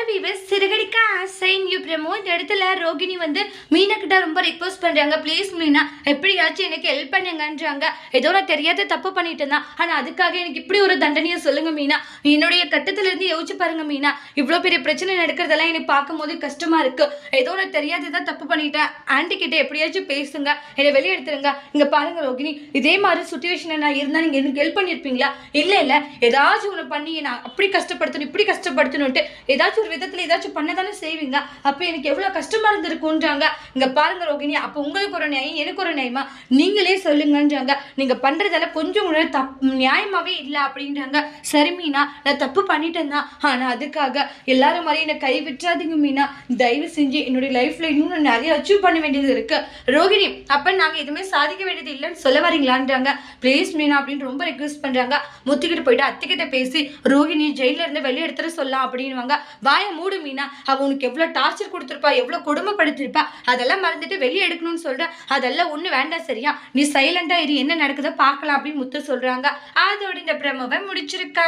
Hello viewers சிறுகடிக்க ஆசை new promo இந்த இடத்துல ரோகிணி வந்து மீனாக்கிட்ட ரொம்ப ரிக்வஸ்ட் பண்ணுறாங்க ப்ளீஸ் மீனா எப்படியாச்சும் எனக்கு ஹெல்ப் பண்ணுங்கன்றாங்க. ஏதோ நான் தெரியாத தப்பு பண்ணிட்டு இருந்தேன் ஆனால் அதுக்காக எனக்கு இப்படி ஒரு தண்டனையை சொல்லுங்கள் மீனா. என்னுடைய கட்டத்திலேருந்து யோசிச்சு பாருங்கள் மீனா. இவ்வளோ பெரிய பிரச்சனை நடக்கிறதெல்லாம் எனக்கு பார்க்கும்போது கஷ்டமாக இருக்குது ஏதோ நான் தெரியாததான் தப்பு பண்ணிட்டேன். ஆண்டி கிட்ட எப்படியாச்சும் பேசுங்க. என்னை வெளியே எடுத்துருங்க. இங்கே பாருங்கள் ரோகிணி. இதே மாதிரி சுச்சுவேஷன்ல நான் இருந்தால் நீங்கள் எனக்கு ஹெல்ப் பண்ணியிருப்பீங்களா இல்லை இல்லை. ஏதாச்சும் ஒன்று பண்ணி நான் அப்படி கஷ்டப்படுத்தணும் இப்படி கஷ்டப்படுத்தணும்ட்டு ஏதாச்சும் ஒரு விதத்தில் ஏதாச்சும் பண்ண தானே செய்வீங்க? அப்போ எனக்கு எவ்வளோ கஷ்டமாக இருந்திருக்குன்றாங்க. இங்கே பாருங்க ரோகிணி அப்போ உங்களுக்கு ஒரு நியாயம் எனக்கு ஒரு நியாயமா? நீங்களே சொல்லுங்கன்றாங்க. நீங்கள் பண்ணுறதால கொஞ்சம் கூட தப் நியாயமாகவே இல்லை அப்படின்றாங்க. சரி மீனா நான் தப்பு பண்ணிட்டேன் தான். ஆனால் அதுக்காக எல்லாரும் மாதிரி என்னை கை விட்டுறாதீங்க மீனா. தயவு செஞ்சு என்னுடைய லைஃப்பில் இன்னும் நிறைய அச்சீவ் பண்ண வேண்டியது இருக்குது ரோகிணி அப்போ நாங்கள் எதுவுமே சாதிக்க வேண்டியது இல்லைன்னு சொல்ல வரீங்களான்றாங்க. ப்ளீஸ் மீனா அப்படின்னு ரொம்ப ரெக்வஸ்ட் பண்ணுறாங்க முத்துக்கிட்டு போயிட்டு அத்தைக்கிட்ட பேசி ரோகிணி ஜெயிலில் இருந்து வெளியே எடுத்துகிட்டு சொல்லலாம் அப்படின்னுவாங்க. வாயை மூடு மீனா. அவ உனக்கு எவ்வளவு டார்ச்சர் கொடுத்துருப்பா எவ்வளவு கொடுமைப்படுத்திருப்பா அதெல்லாம் மறந்துட்டு வெளியே எடுக்கணும்னு சொல்கிறேன் அதெல்லாம் ஒன்றும் வேண்டாம் சரியா? நீ சைலண்டா இரு என்ன நடக்குதோ பார்க்கலாம் அப்படின்னு முத்து சொல்றாங்க. அதோட இந்த பிரமவை முடிச்சிருக்கா.